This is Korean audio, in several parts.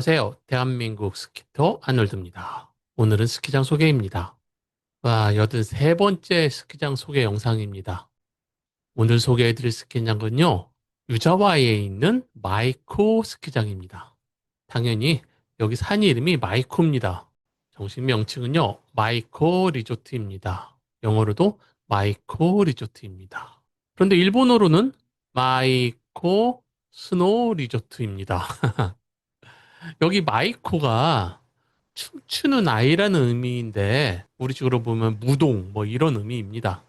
안녕하세요. 대한민국 스키터 아놀드입니다. 오늘은 스키장 소개입니다. 와, 83번째 스키장 소개 영상입니다. 오늘 소개해드릴 스키장은요, 유자와에 있는 마이코 스키장입니다. 당연히 여기 산 이름이 마이코입니다. 정식 명칭은요, 마이코 리조트입니다. 영어로도 마이코 리조트입니다. 그런데 일본어로는 마이코 스노우 리조트입니다. 여기 마이코가 춤추는 아이라는 의미인데 우리 식으로 보면 무동 뭐 이런 의미입니다.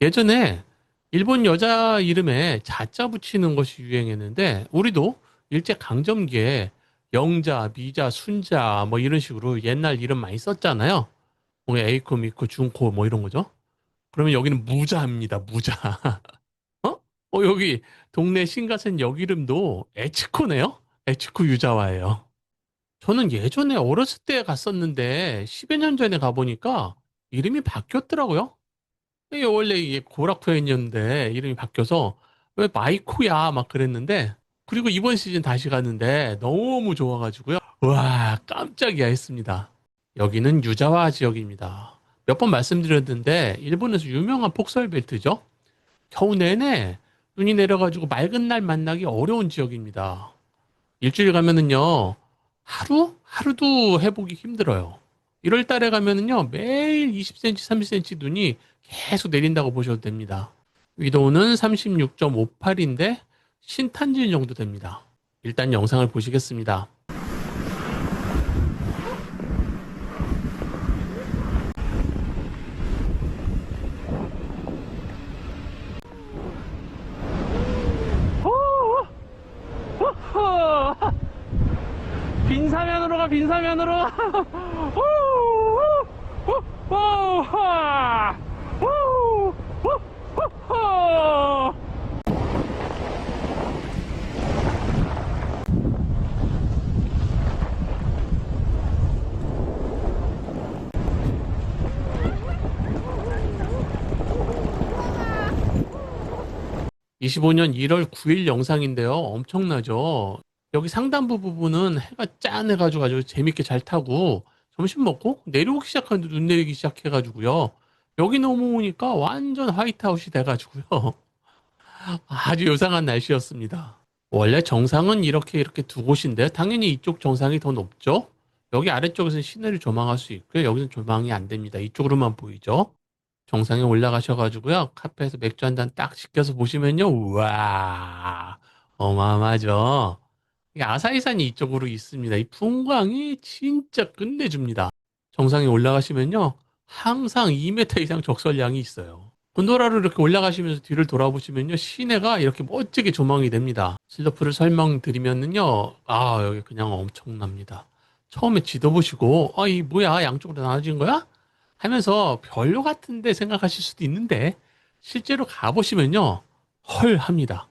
예전에 일본 여자 이름에 자자 붙이는 것이 유행했는데 우리도 일제 강점기에 영자, 미자, 순자 뭐 이런 식으로 옛날 이름 많이 썼잖아요. 뭐 에이코, 미코, 준코 뭐 이런 거죠. 그러면 여기는 무자입니다. 무자. 어? 어 여기 동네 신가센 역 이름도 에치코네요. 에치코 유자와예요. 저는 예전에 어렸을 때 갔었는데 10여 년 전에 가보니까 이름이 바뀌었더라고요. 이게 원래 이게 고라쿠엔이었는데 이름이 바뀌어서 왜 마이코야 막 그랬는데 그리고 이번 시즌 다시 갔는데 너무 좋아가지고요. 와 깜짝이야 했습니다. 여기는 유자와 지역입니다. 몇 번 말씀드렸는데 일본에서 유명한 폭설 벨트죠. 겨우 내내 눈이 내려가지고 맑은 날 만나기 어려운 지역입니다. 일주일 가면은요 하루 하루도 해보기 힘들어요. 1월 달에 가면은요 매일 20cm, 30cm 눈이 계속 내린다고 보셔도 됩니다. 위도우는 36.58인데 신탄진 정도 됩니다. 일단 영상을 보시겠습니다. 빈사면으로 가 빈사면으로. (25년 1월 9일) 영상인데요. 엄청나죠 여기 상단부 부분은 해가 짠 해가지고 아주 재밌게 잘 타고 점심 먹고 내려오기 시작하는데 눈 내리기 시작해가지고요. 여기 넘어오니까 완전 화이트아웃이 돼가지고요. 아주 요상한 날씨였습니다. 원래 정상은 이렇게 이렇게 두 곳인데 당연히 이쪽 정상이 더 높죠. 여기 아래쪽에서는 시내를 조망할 수 있고요. 여기는 조망이 안 됩니다. 이쪽으로만 보이죠. 정상에 올라가셔가지고요. 카페에서 맥주 한 잔 딱 시켜서 보시면요. 우와 어마어마하죠. 아사히산이 이쪽으로 있습니다. 이 풍광이 진짜 끝내줍니다. 정상에 올라가시면요. 항상 2m 이상 적설량이 있어요. 곤도라로 이렇게 올라가시면서 뒤를 돌아보시면요. 시내가 이렇게 멋지게 조망이 됩니다. 슬로프를 설명드리면요. 아, 여기 그냥 엄청납니다. 처음에 지도 보시고, 아, 이 뭐야? 양쪽으로 나눠진 거야? 하면서 별로 같은데 생각하실 수도 있는데, 실제로 가보시면요. 헐 합니다.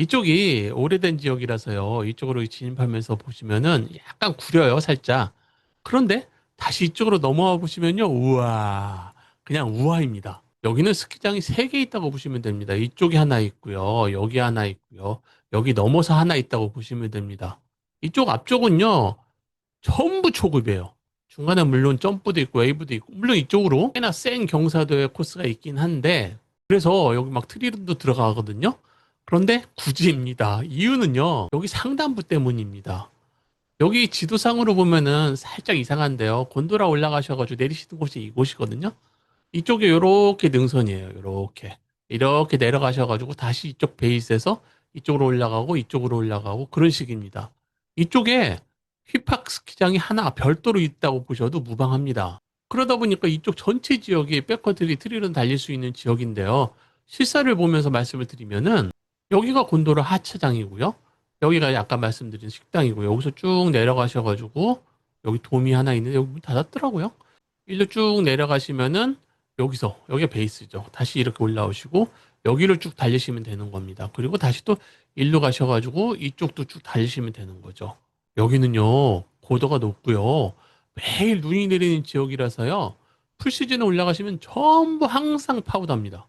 이쪽이 오래된 지역이라서요. 이쪽으로 진입하면서 보시면은 약간 구려요, 살짝. 그런데 다시 이쪽으로 넘어와 보시면요. 우와. 그냥 우아입니다. 여기는 스키장이 세개 있다고 보시면 됩니다. 이쪽에 하나 있고요. 여기 하나 있고요. 여기 넘어서 하나 있다고 보시면 됩니다. 이쪽 앞쪽은요. 전부 초급이에요. 중간에 물론 점프도 있고 웨이브도 있고 물론 이쪽으로 꽤나 센 경사도의 코스가 있긴 한데 그래서 여기 막 트리름도 들어가거든요. 그런데 굳이입니다. 이유는요. 여기 상단부 때문입니다. 여기 지도상으로 보면은 살짝 이상한데요. 곤도라 올라가셔가지고 내리시는 곳이 이곳이거든요. 이쪽에 이렇게 능선이에요. 이렇게 이렇게 내려가셔가지고 다시 이쪽 베이스에서 이쪽으로 올라가고 이쪽으로 올라가고 그런 식입니다. 이쪽에 휘팍 스키장이 하나 별도로 있다고 보셔도 무방합니다. 그러다 보니까 이쪽 전체 지역이 백커트리 트릴은 달릴 수 있는 지역인데요. 실사를 보면서 말씀을 드리면은 여기가 곤도라 하차장이고요. 여기가 아까 말씀드린 식당이고요. 여기서 쭉 내려가셔가지고 여기 돔이 하나 있는데 여기 문 닫았더라고요. 일로 쭉 내려가시면은 여기서 여기가 베이스죠. 다시 이렇게 올라오시고 여기를 쭉 달리시면 되는 겁니다. 그리고 다시 또 일로 가셔가지고 이쪽도 쭉 달리시면 되는 거죠. 여기는요 고도가 높고요. 매일 눈이 내리는 지역이라서요. 풀 시즌에 올라가시면 전부 항상 파우더입니다.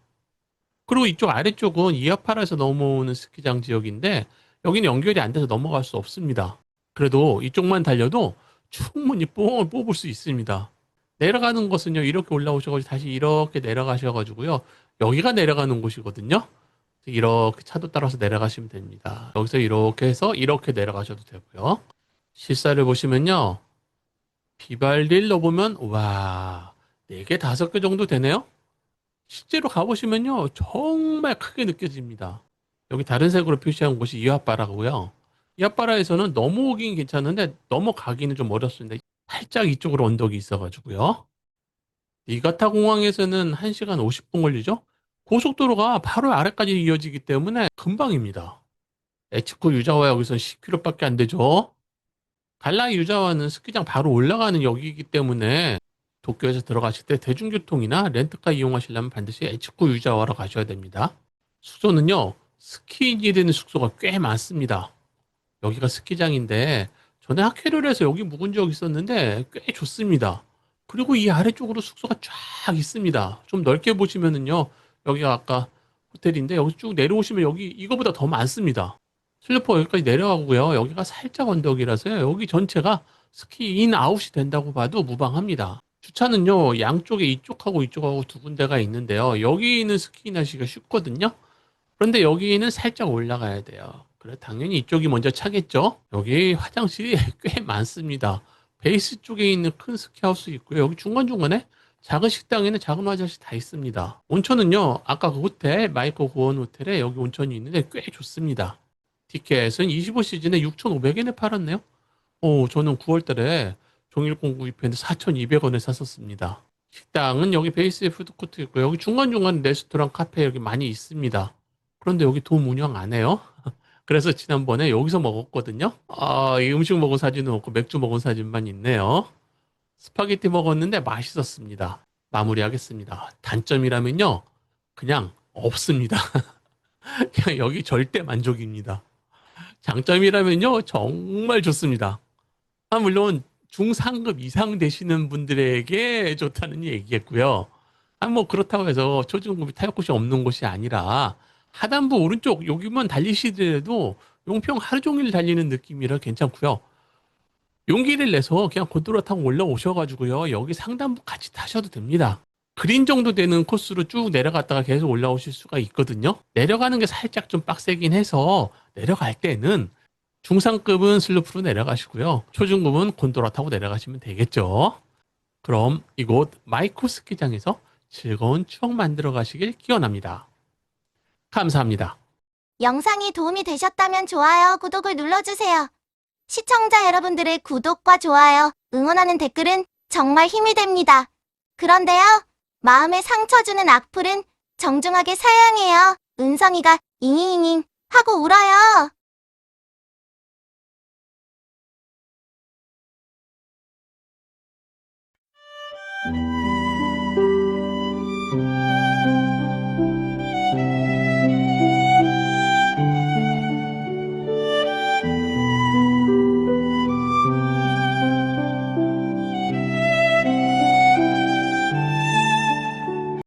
그리고 이쪽 아래쪽은 이어파라에서 넘어오는 스키장 지역인데 여기는 연결이 안 돼서 넘어갈 수 없습니다. 그래도 이쪽만 달려도 충분히 뽕을 뽑을 수 있습니다. 내려가는 것은요, 이렇게 올라오셔가지고 다시 이렇게 내려가셔가지고요, 여기가 내려가는 곳이거든요. 이렇게 차도 따라서 내려가시면 됩니다. 여기서 이렇게 해서 이렇게 내려가셔도 되고요. 실사를 보시면요, 비발딜 넣어보면, 와, 4개, 5개 정도 되네요? 실제로 가보시면요, 정말 크게 느껴집니다. 여기 다른 색으로 표시한 곳이 이와바라고요. 이와바라에서는 넘어오긴 괜찮은데 넘어가기는 좀 어렵습니다. 살짝 이쪽으로 언덕이 있어가지고요. 니가타 공항에서는 1시간 50분 걸리죠? 고속도로가 바로 아래까지 이어지기 때문에 금방입니다. 에츠코 유자와 여기서 10km밖에 안 되죠. 갈라 유자와는 스키장 바로 올라가는 역이기 때문에 도쿄에서 들어가실 때 대중교통이나 렌트카 이용하시려면 반드시 에츠코 유자와로 가셔야 됩니다. 숙소는요, 스키인이 되는 숙소가 꽤 많습니다. 여기가 스키장인데 전에 학회를 해서 여기 묵은 적 있었는데 꽤 좋습니다. 그리고 이 아래쪽으로 숙소가 쫙 있습니다. 좀 넓게 보시면은요, 여기가 아까 호텔인데 여기 쭉 내려오시면 여기 이거보다 더 많습니다. 슬리퍼 여기까지 내려가고요. 여기가 살짝 언덕이라서요. 여기 전체가 스키 인 아웃이 된다고 봐도 무방합니다. 주차는요, 양쪽에 이쪽하고 이쪽하고 두 군데가 있는데요. 여기는 스키 하시기가 쉽거든요. 그런데 여기는 살짝 올라가야 돼요. 그래, 당연히 이쪽이 먼저 차겠죠? 여기 화장실이 꽤 많습니다. 베이스 쪽에 있는 큰 스키하우스 있고요. 여기 중간중간에 작은 식당에는 작은 화장실 다 있습니다. 온천은요, 아까 그 호텔, 마이코 고원 호텔에 여기 온천이 있는데 꽤 좋습니다. 티켓은 25시즌에 6,500엔에 팔았네요. 오, 저는 9월 달에 종일공 구입했는데 4,200원에 샀었습니다. 식당은 여기 베이스에 푸드코트 있고 여기 중간중간 레스토랑 카페 여기 많이 있습니다. 그런데 여기 돔 운영 안 해요. 그래서 지난번에 여기서 먹었거든요. 아, 이 음식 먹은 사진은 없고 맥주 먹은 사진만 있네요. 스파게티 먹었는데 맛있었습니다. 마무리하겠습니다. 단점이라면요. 그냥 없습니다. 그냥 여기 절대 만족입니다. 장점이라면요. 정말 좋습니다. 아, 물론 중상급 이상 되시는 분들에게 좋다는 얘기겠고요. 아, 뭐 그렇다고 해서 초중급이 타격 곳이 없는 곳이 아니라 하단부 오른쪽 여기만 달리시더라도 용평 하루 종일 달리는 느낌이라 괜찮고요. 용기를 내서 그냥 고도로 타고 올라오셔가지고요. 여기 상단부 같이 타셔도 됩니다. 그린 정도 되는 코스로 쭉 내려갔다가 계속 올라오실 수가 있거든요. 내려가는 게 살짝 좀 빡세긴 해서 내려갈 때는 중상급은 슬로프로 내려가시고요. 초중급은 곤도라 타고 내려가시면 되겠죠. 그럼 이곳 마이코 스키장에서 즐거운 추억 만들어 가시길 기원합니다. 감사합니다. 영상이 도움이 되셨다면 좋아요, 구독을 눌러주세요. 시청자 여러분들의 구독과 좋아요, 응원하는 댓글은 정말 힘이 됩니다. 그런데요, 마음에 상처 주는 악플은 정중하게 사양해요. 은성이가 잉잉잉 하고 울어요.